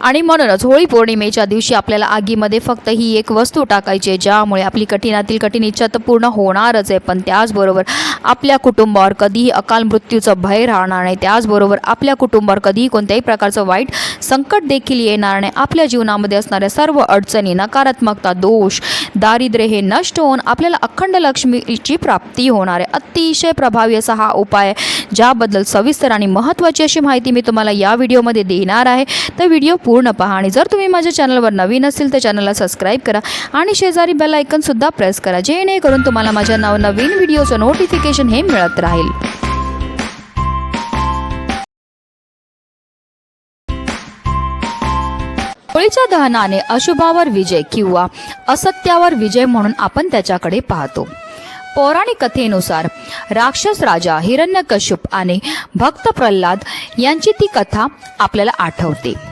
आणि म्हणूनच होळी पौर्णिमेच्या दिवशी आपल्याला आगीमध्ये फक्त ही एक वस्तू टाकायची आहे ज्यामुळे आपली कठीणातील कठीण इच्छा तर पूर्ण होणारच आहे. पण त्याचबरोबर आपल्या कुटुंबावर कधीही अकाल मृत्यूचं भय राहणार नाही. त्याचबरोबर आपल्या कुटुंबावर कधीही कोणत्याही प्रकारचं वाईट संकट देखील येणार नाही. आपल्या जीवनामध्ये असणाऱ्या सर्व अडचणी नकारात्मकता दोष दारिद्र्य हे नष्ट होऊन आपल्याला अखंड लक्ष्मीची प्राप्ती होणार आहे. अतिशय प्रभावी असा हा उपाय आहे ज्याबद्दल सविस्तर आणि महत्त्वाची अशी माहिती मी तुम्हाला या व्हिडिओमध्ये देणार आहे. तर व्हिडिओ पूर्ण पहा आणि जर तुम्ही माझ्या चॅनलवर नवीन असेल तर चॅनलला सबस्क्राईब करा आणि शेजारी बेल आयकनसुद्धा प्रेस करा जेणेकरून तुम्हाला माझ्या नव नवीन व्हिडिओचं नोटिफिकेशन हे मिळत राहील. होळीच्या दहनाने अशुभावर विजय किंवा असत्यावर विजय म्हणून आपण त्याच्याकडे पाहतो. पौराणिक कथेनुसार राक्षस राजा हिरण्यकश्यप आणि भक्त प्रल्हाद यांची ती कथा आपल्याला आठवते.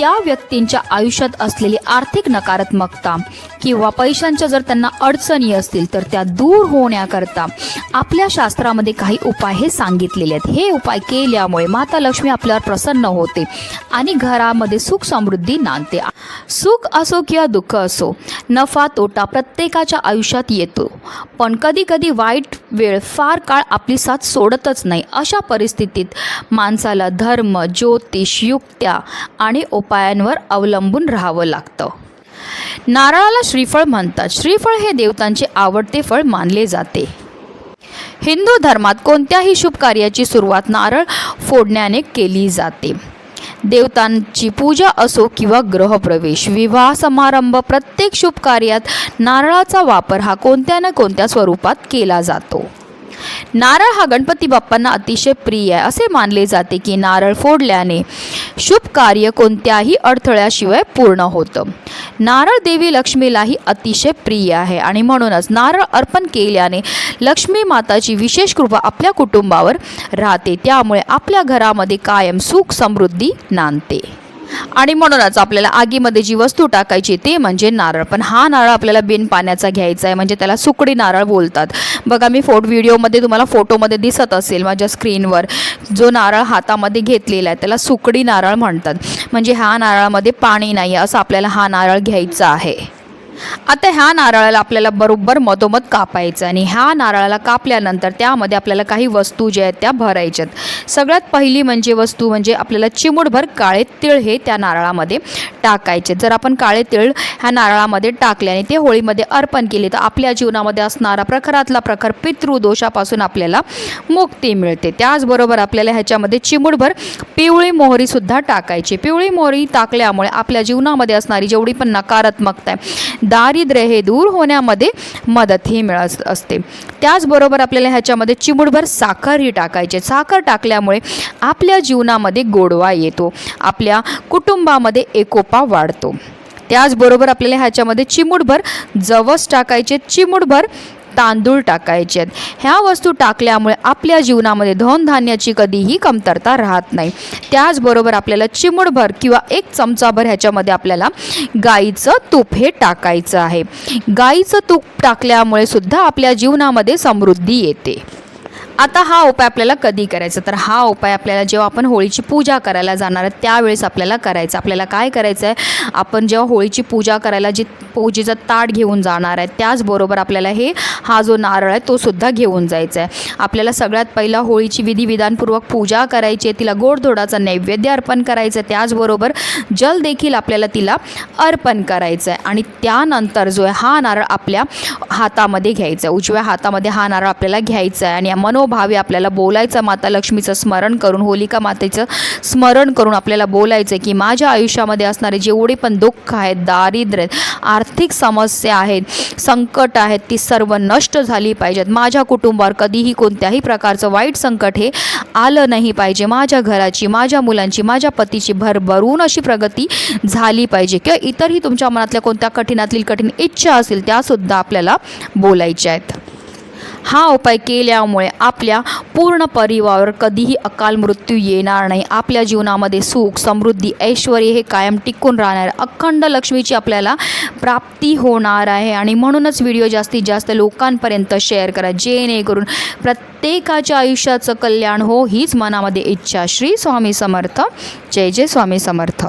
त्या व्यक्तींच्या आयुष्यात असलेली आर्थिक नकारात्मकता किंवा पैशांच्या जर त्यांना अडचणी असतील तर त्या दूर होण्याकरता आपल्या शास्त्रामध्ये काही उपाय हे सांगितलेले आहेत. हे उपाय केल्यामुळे माता लक्ष्मी आपल्यावर प्रसन्न होते आणि घरामध्ये सुख समृद्धी नांदते. सुख असो किंवा दुःख असो नफा तोटा प्रत्येकाच्या आयुष्यात येतो. पण कधी कधी वाईट वेळ फार काळ आपली साथ सोडतच नाही. अशा परिस्थितीत माणसाला धर्म ज्योतिष युक्त्या आणि उपायांवर अवलंबून राहावं लागतं. नारळाला श्रीफळ म्हणतात. श्रीफळ हे देवतांचे आवडते फळ मानले जाते. हिंदू धर्मात कोणत्याही शुभ कार्याची सुरुवात नारळ फोडण्याने केली जाते. देवतांची पूजा असो किंवा ग्रहप्रवेश विवाह समारंभ प्रत्येक शुभ कार्यात नारळाचा वापर हा कोणत्या ना कोणत्या स्वरूपात केला जातो. नारळ हा गणपती बाप्पांना अतिशय प्रिय आहे. असे मानले जाते की नारळ फोडल्याने शुभ कार्य कोणत्याही अडथळ्याशिवाय पूर्ण होतं. नारळ देवी लक्ष्मीलाही अतिशय प्रिय आहे आणि म्हणूनच नारळ अर्पण केल्याने लक्ष्मी माताची विशेष कृपा आपल्या कुटुंबावर राहते. त्यामुळे आपल्या घरामध्ये कायम सुख समृद्धी नांदते. आणि म्हणूनच आपल्याला आगीमध्ये जी वस्तू टाकायची ते म्हणजे नारळ. पण हा नारळ आपल्याला बिन पाण्याचा घ्यायचा आहे म्हणजे त्याला सुकडी नारळ बोलतात. बघा मी फोट व्हिडिओमध्ये तुम्हाला फोटोमध्ये दिसत असेल माझ्या स्क्रीनवर जो नारळ हातामध्ये घेतलेला आहे त्याला सुकडी नारळ म्हणतात. म्हणजे ह्या नारळामध्ये पाणी नाही आहे असं आपल्याला हा नारळ घ्यायचा आहे. आता ह्या नारळाला आपल्याला बरोबर मधोमध कापायचं आणि ह्या नारळाला कापल्यानंतर त्यामध्ये आपल्याला काही वस्तू ज्या आहेत त्या भरायच्यात. सगळ्यात पहिली म्हणजे वस्तू म्हणजे आपल्याला चिमूटभर काळे तिळ हे त्या नारळामध्ये टाकायचे. जर आपण काळे तिळ ह्या नारळामध्ये टाकले आणि ते होळीमध्ये अर्पण केले तर आपल्या जीवनामध्ये असणारा प्रखरातला प्रखर पितृदोषापासून आपल्याला मुक्ती मिळते. त्याचबरोबर आपल्याला ह्याच्यामध्ये चिमूटभर पिवळी मोहरीसुद्धा टाकायची. पिवळी मोहरी टाकल्यामुळे आपल्या जीवनामध्ये असणारी जेवढी पण नकारात्मकता आहे दारिद्र्य हे दूर होण्यामध्ये मदतही मिळत असते. त्याचबरोबर आपल्याला ह्याच्यामध्ये चिमूटभर साखरही टाकायचे साखर टाकल्यामुळे आपल्या जीवनामध्ये गोडवा येतो. आपल्या कुटुंबामध्ये एकोपा वाढतो. त्याचबरोबर आपल्याला ह्याच्यामध्ये चिमूटभर जवस टाकायचे. चिमूटभर तांदूळ टाकायचे आहेत. ह्या वस्तू टाकल्यामुळे आपल्या जीवनामध्ये धनधान्याची कधीही कमतरता राहत नाही. त्याचबरोबर आपल्याला चिमूडभर किंवा एक चमचाभर ह्याच्यामध्ये आपल्याला गाईचं तूप हे टाकायचं आहे. गाईचं तूप टाकल्यामुळे सुद्धा आपल्या जीवनामध्ये समृद्धी येते. आता हा उपाय आपल्याला कधी करायचा? तर हा उपाय आपल्याला जेव्हा आपण होळीची पूजा करायला जाणार आहे त्यावेळेस आपल्याला करायचं. आपल्याला काय करायचं आहे? आपण जेव्हा होळीची पूजा करायला जी पूजेचं ताट घेऊन जाणार आहे त्याचबरोबर आपल्याला हे हा जो नारळ आहे तो सुद्धा घेऊन जायचा आहे. आपल्याला सगळ्यात पहिला होळीची विधिविधानपूर्वक पूजा करायची आहे तिला गोडधोडाचा नैवेद्य अर्पण करायचं आहे त्याचबरोबर जल देखील आपल्याला तिला अर्पण करायचं आहे. आणि त्यानंतर जो आहे हा नारळ आपल्या हातामध्ये घ्यायचा आहे. उजव्या हातामध्ये हा नारळ आपल्याला घ्यायचा आहे. आणि या भावे आपल्याला बोलायचं माता लक्ष्मीचं स्मरण करून होलिका मातेचं स्मरण करून आपल्याला बोलायचं आहे की माझ्या आयुष्यामध्ये असणारे जेवढे पण दुःख आहेत दारिद्र्य आहेत, आर्थिक समस्या आहेत संकट आहेत ती सर्व नष्ट झाली पाहिजेत. माझ्या कुटुंबावर कधीही कोणत्याही प्रकारचं वाईट संकट हे आलं नाही पाहिजे. माझ्या घराची माझ्या मुलांची माझ्या पतीची भरभरून अशी प्रगती झाली पाहिजे. किंवा इतरही तुमच्या मनातल्या कोणत्या कठीणातील कठीण इच्छा असेल त्यासुद्धा आपल्याला बोलायच्या आहेत. हा उपाय केल्यामुळे आपल्या पूर्ण परिवारावर कधीही अकाल मृत्यू येणार नाही. आपल्या जीवनामध्ये सुख समृद्धी ऐश्वर हे कायम टिकून राहणार. अखंड लक्ष्मीची आपल्याला प्राप्ती होणार आहे. आणि म्हणूनच व्हिडिओ जास्तीत जास्त लोकांपर्यंत शेअर करा. जेणेकरून प्रत्येकाच्या आयुष्याचं कल्याण हो हीच मनामध्ये इच्छा. श्री स्वामी समर्थ. जय जय स्वामी समर्थ.